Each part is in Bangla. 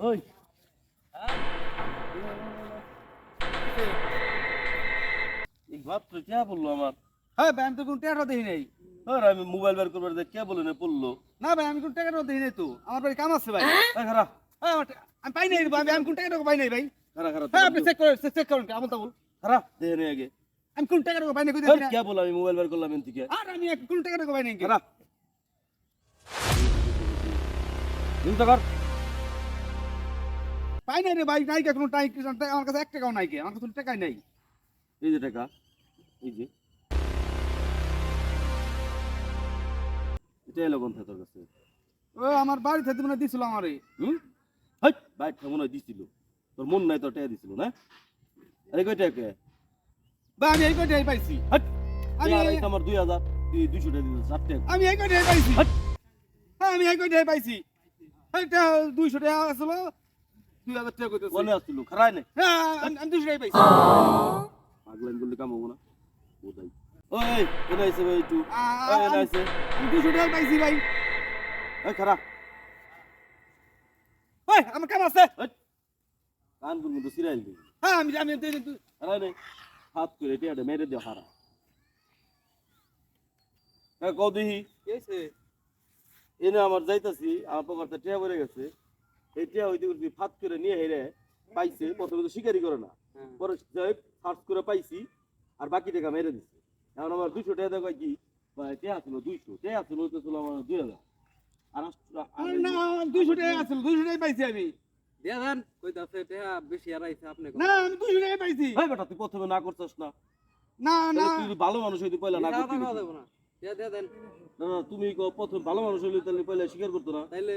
এই মাত্র কে বলল আমার? হ্যাঁ ভাই আমি তো কোনো টাকাটা দেখি নাই। আর আমি মোবাইল বের করবার যে কে বলে না পড়ল না ভাই আমি কোনো টাকাটা দেখি নাই তো। আমার বাড়ি কাম আছে ভাই। এই খারা। হ্যাঁ, আমার আমি পাই নাই ভাই আমি কোন টাকাটা পাই নাই ভাই। খারা খারা হ্যাঁ আপনি চেক করেন চেক করেন আমল তাবল খারা দেখে নে আগে। আমি কোন টাকাটা পাই নাই কই দেখি কে বলে আমি মোবাইল বের করলাম এন থেকে। আর আমি এক- কোন টাকাটা পাই নাই। খারা। চিন্তা কর। পাই নাই রে ভাই নাই কে কোনো টাই আমার কাছে এক টাকাও নাই কে আমার কাছে টাকাই নাই। এই যে টাকা এই যে। এটা এলো কোন তোর কাছে? ও আমার বাড়ি থেকে মনে দিছিল আমারে। হুম? হাই বাইক মনে হয় দিছিল। তোর মন নাই তোর টাকা দিছিল না? আরে কই টাকা? ভাই আমি এই কয়টাই পাইছি। হাট আমি আমি আমার দুই হাজার দুইশো টাকা দিল চার টাকা। আমি এই কয়টাই পাইছি। হাট। হ্যাঁ আমি এই কয়টাই পাইছি। দুইশো টাকা আসলো আসছিল খারাই নাই। হ্যাঁ আমি আমি দুইশো টাকাই পাইছি। পাগলাইন করলে কাম হব না ওটাই ওই কোনে আইছে ভাই একটু আ- এনে আইছে। আমি দুইশো টাকাই পাইছি ভাই। ওই খারা ওই আমার কাম আছে। কান করব তো সিরাইল দিবি। হ্যাঁ আমি আমি আমি- আমি- খারাই নাই। হাত করে টিয়াটা মেরে দিও হারা এনে আমার যাইতাছি আমার পকেটে টিয়া পড়ে গেছে। টিয়া হইতে করছি ফাত করে নিয়ে হেরে পাইছে প্রথমে তো শিকারি করে না। পরে যাই সার্চ করে পাইছি আর বাকি টাকা মেরে দিচ্ছে এখন আমার দুইশো টাকা দেখা কি? দুইশো টিয়া ছিল তো ছিল আমার দুই হাজার। আর দুইশো টাকা আছিল দুইশো টাকাই পাইছি আমি। টেহা বেশি হারাইছে আপনি না আমি দুইশো টাকাই পাইছি। ভাই বেটা তুই প্রথমে না করছস না। না না। তুই ভালো মানুষ হইতে পয়লা না করতি না। না তুমি প্রথম ভালো মানুষ হইলে তাহলে পয়লা স্বীকার করতো না। তাইলে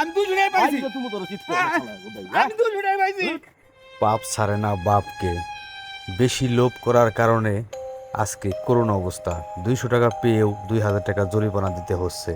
আমি পাইছি। তুমি তোর গোদাই, হ্যাঁ? আমি দুইশো পাইছি। বাপ ছাড়ে না বাপকে। বেশি লোভ করার কারণে আজকে করুণ অবস্থা। দুইশো টাকা পেয়েও দুই হাজার টাকা জরিমানা দিতে হচ্ছে।